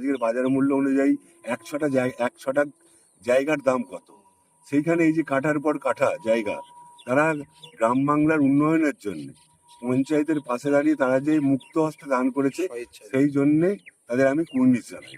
আজকের বাজার মূল্য অনুযায়ী এক ছটা জায়গা এক ছটা জায়গার দাম কত? সেইখানে এই যে কাঠার পর কাঠা জায়গা তারা গ্রাম বাংলার উন্নয়নের জন্য পঞ্চায়েতের পাশে দাঁড়িয়ে তারা যে মুক্ত হস্তে দান করেছে সেই জন্যে তাদের আমি কুর্নিশ জানাই।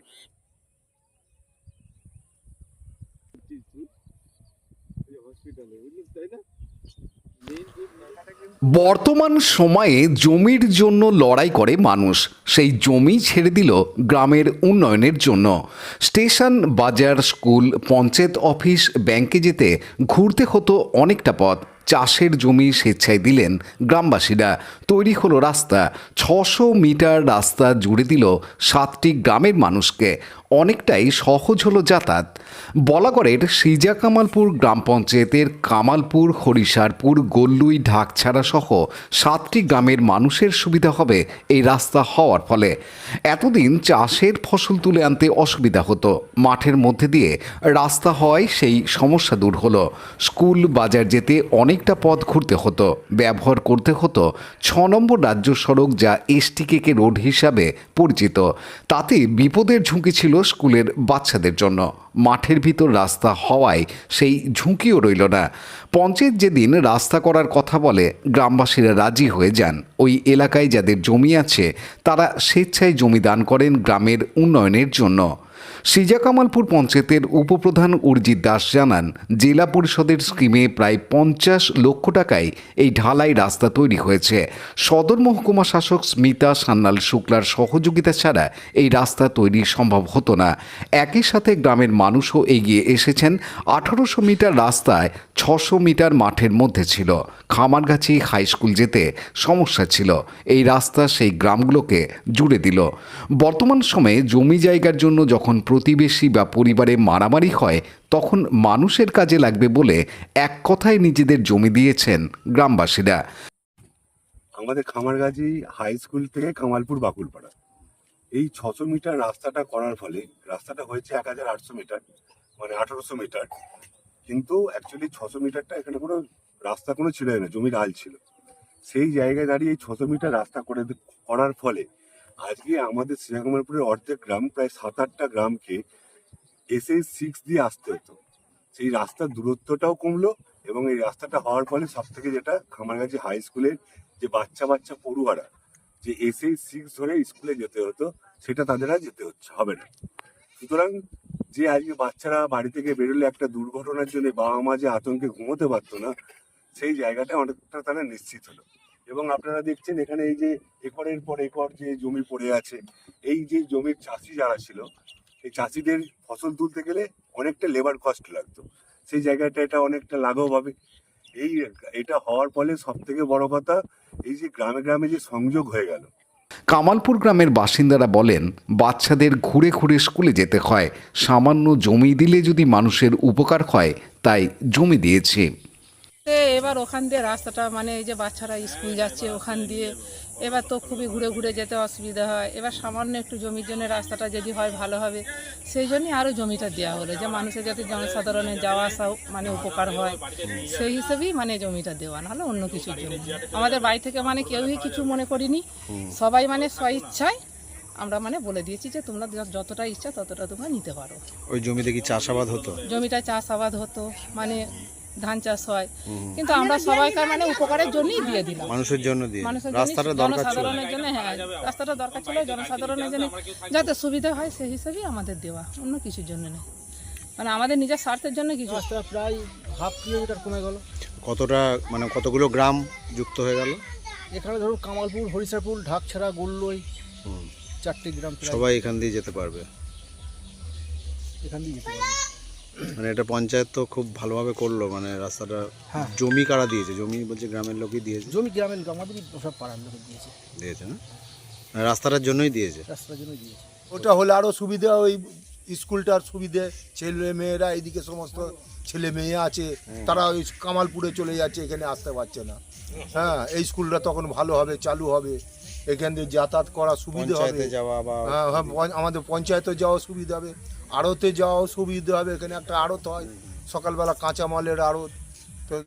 বর্তমান সময়ে জমির জন্য লড়াই করে মানুষ। সেই জমি ছেড়ে দিল গ্রামের উন্নয়নের জন্য। স্টেশন, বাজার, স্কুল, পঞ্চায়েত অফিস, ব্যাংকে যেতে ঘুরতে হতো অনেকটা পথ। চাষের জমি স্বেচ্ছায় দিলেন গ্রামবাসীরা। তৈরি হলো রাস্তা। ছশো মিটার রাস্তা জুড়ে দিল সাতটি গ্রামের মানুষকে। অনেকটাই সহজ হলো যাতায়াত। বলাগড়ের সিজা কামালপুর গ্রাম পঞ্চায়েতের কামালপুর হরিশারপুর গল্লুই, ঢাকছাড়া সহ সাতটি গ্রামের মানুষের সুবিধা হবে এই রাস্তা হওয়ার ফলে। এতদিন চাষের ফসল তুলে আনতে অসুবিধা হতো। মাঠের মধ্যে দিয়ে রাস্তা হওয়ায় সেই সমস্যা দূর হলো। স্কুল, বাজার যেতে অনেকটা পথ ঘুরতে হতো, ব্যবহার করতে হতো। ছ নম্বর রাজ্য সড়ক যা এসটিকেকে রোড হিসাবে পরিচিত। তাতে বিপদের ঝুঁকি ছিল স্কুলের বাচ্চাদের জন্য। মাঠের ভিতর রাস্তা হওয়ায় সেই ঝুঁকিও রইল না। পঞ্চায়েত যেদিন রাস্তা করার কথা বলে, গ্রামবাসীরা রাজি হয়ে যান। ওই এলাকায় যাদের জমি আছে, তারা স্বেচ্ছায় জমি দান করেন গ্রামের উন্নয়নের জন্য। সিজা কামালপুর পঞ্চায়েতের উপপ্রধান উর্জিত দাস জানান, জেলা পরিষদের স্কিমে প্রায় পঞ্চাশ লক্ষ টাকায় এই ঢালাই রাস্তা তৈরি হয়েছে। সদর মহকুমা শাসক স্মিতা সান্যাল শুক্লার সহযোগিতা ছাড়া এই রাস্তা তৈরি সম্ভব হতো না। একই সাথে গ্রামের মানুষও এগিয়ে এসেছেন। আঠারোশো মিটার রাস্তায় ছশো মিটার মাঠের মধ্যে ছিল। খামারগাছি হাই স্কুল যেতে সমস্যা ছিল। এই রাস্তা সেই গ্রামগুলোকে জুড়ে দিল। বর্তমান সময়ে জমি জায়গার জন্য যখন প্রতিবেশী বা পরিবারে মারামারি হয়, তখন মানুষের কাজে লাগবে বলে এক কথায় নিজেদের জমি দিয়েছেন গ্রামবাসীরা। আমাদের খামারগাছি হাই স্কুল থেকে কামালপুর বাকুলপাড়া। এই ছশো মিটার রাস্তাটা করার ফলে, রাস্তাটা হয়েছে এক হাজার আটশো মিটার মানে আঠারোশো মিটার। কিন্তু অ্যাকচুয়ালি ছশো মিটারটা এখানে কোনো রাস্তা কোনো ছিল না, জমির আল ছিল। সেই জায়গায় দাঁড়িয়ে এই ছশো মিটার রাস্তা করে করার ফলে আজকে আমাদের শ্রীরামপুরের অর্ধেক গ্রাম, প্রায় সাত আটটা গ্রামকে এসে সিক্স দিয়ে আসতে হতো। সেই রাস্তার দূরত্বটাও কমলো এবং এই রাস্তাটা হওয়ার ফলে সব থেকে যেটা খামারগাছি হাই স্কুলের যে বাচ্চা বাচ্চা পড়ুয়ারা, যে এসে সিক্স ধরে স্কুলে যেতে হতো, সেটা তাদের আর যেতে হচ্ছে, হবে না। সুতরাং যে আজকে বাচ্চারা বাড়ি থেকে বেরোলে একটা দুর্ঘটনার জন্য বাবা মা যে আতঙ্কে ঘুমোতে পারতো না সেই জায়গাটা অনেকটা তারা নিশ্চিত হলো। এবং আপনারা দেখছেন এখানে এই যে একরের পর একর যে জমি পড়ে আছে, এই যে জমির চাষি যারা ছিল, এই চাষিদের ফসল তুলতে গেলে অনেকটা লেবার কস্ট লাগতো। সেই জায়গাটা এটা অনেকটা লাঘব হবে। এই এটা হওয়ার ফলে সব থেকে বড় কথা, এই যে গ্রামে গ্রামে যে সংযোগ হয়ে গেল। কামালপুর গ্রামের বাসিন্দারা বলেন, বাচ্চাদের ঘুরে ঘুরে স্কুলে যেতে হয়। সামান্য জমি দিলে যদি মানুষের উপকার হয়, তাই জমি দিয়েছে। তে এবার ওখান দিয়ে রাস্তাটা মানে এই যে বাচ্চারা স্কুল যাচ্ছে ওখান দিয়ে এবার তো খুবই ঘুরে ঘুরে যেতে অসুবিধা হয়। এবার সামান্য একটু জমির জন্য রাস্তাটা যদি হয় ভালো হবে সেই জন্যই আরও জমিটা দেওয়া হলো যে মানুষের যাতে জনসাধারণের যাওয়া আসা মানে উপকার হয় সেই হিসেবেই মানে জমিটা দেওয়া নাহলে অন্য কিছুর জন্য আমাদের বাড়ি থেকে মানে কেউই কিছু মনে করিনি সবাই মানে স্ব ইচ্ছায় আমরা মানে বলে দিয়েছি যে তোমরা যতটা ইচ্ছা ততটা তোমরা নিতে পারো। ওই জমিতে কি চাষাবাদ হতো? জমিটা চাষাবাদ হতো মানে ধান চাষ হয়। কিন্তু আমরা সবাইকার মানে উপকারের জন্যই দিয়ে দিলাম। মানুষের জন্য দিয়ে। মানুষের রাস্তাটা দরকার ছিল। জনসাধারণের জন্য হ্যাঁ রাস্তাটা দরকার ছিল জনসাধারণের জন্য। যাতে সুবিধা হয় সেই হিসেবেই আমাদের দেওয়া অন্য কিছুর জন্য নেই। মানে আমাদের নিজের স্বার্থের জন্য কিছু। রাস্তা প্রায় হাফ কিলোমিটার কমে গেল। কতটা মানে কতগুলো গ্রাম যুক্ত হয়ে গেল? এখানে ধরুন কামালপুর হরিষাপুর ঢাকছড়া গোল্লই চারটি গ্রাম সবাই এখান দিয়ে যেতে পারবে। এখান দিয়ে যেতে পারবে। মানে এটা পঞ্চায়েত তো খুব ভালোভাবে করল মানে রাস্তাটা হ্যাঁ। জমি কারা দিয়েছে? জমি বলছে গ্রামের লোকই দিয়েছে। জমি গ্রামের লোক, আমাদেরই সব পাড়ার লোক দিয়েছে। দিয়েছে না? মানে রাস্তাটার জন্যই দিয়েছে? রাস্তার জন্য দিয়েছে। ওটা হলে আরও সুবিধা ওই স্কুলটার সুবিধে ছেলে মেয়েরা এইদিকে সমস্ত ছেলে মেয়ে আছে তারা ওই কামালপুরে চলে যাচ্ছে এখানে আসতে পারছে না। হ্যাঁ এই স্কুলটা তখন ভালো হবে চালু হবে। এখান দিয়ে যাতায়াত করা সুবিধা হবে। যাওয়া বা হ্যাঁ হ্যাঁ আমাদের পঞ্চায়েতে যাওয়া সুবিধা হবে। আড়তে যাওয়াও সুবিধা হবে এখানে একটা আড়ত হয়। সকালবেলা কাঁচামালের আড়ত।